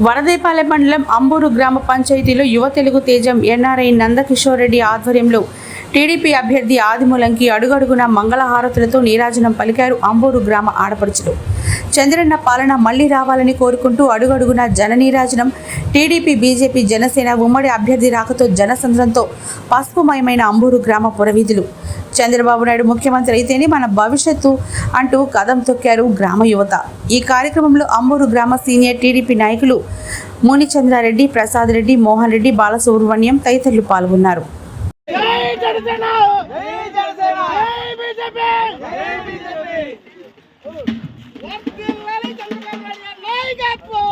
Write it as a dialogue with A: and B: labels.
A: వరదేపాలెం మండలం అంబూరు గ్రామ పంచాయతీలో యువ తెలుగు తేజం ఎన్ఆర్ఐ నందకిషోర్ రెడ్డి ఆధ్వర్యంలో టీడీపీ అభ్యర్థి ఆదిమూలంకి అడుగడుగున మంగళహారతులతో నీరాజనం పలికారు అంబూరు గ్రామ ఆడపడుచులు. చంద్రన్న పాలన మళ్ళీ రావాలని కోరుకుంటూ అడుగడుగున జన నీరాజనం టీడీపీ బీజేపీ జనసేన ఉమ్మడి అభ్యర్థి రాకతో జనసంద్రంతో పసుపుమయమైన అంబూరు గ్రామ పురవీధులు. చంద్రబాబు నాయుడు ముఖ్యమంత్రి అయితేనే మన భవిష్యత్తు అంటూ కదం తొక్కారు గ్రామ యువత. ఈ కార్యక్రమంలో అంబూరు గ్రామ సీనియర్ టీడీపీ నాయకులు మునిచంద్రారెడ్డి ప్రసాద్ రెడ్డి మోహన్ రెడ్డి బాలసుబ్రహ్మణ్యం తదితరులు పాల్గొన్నారు.
B: జనసేన! జై బీజేపీ! జై బీజేపీ! నాయకత్వం!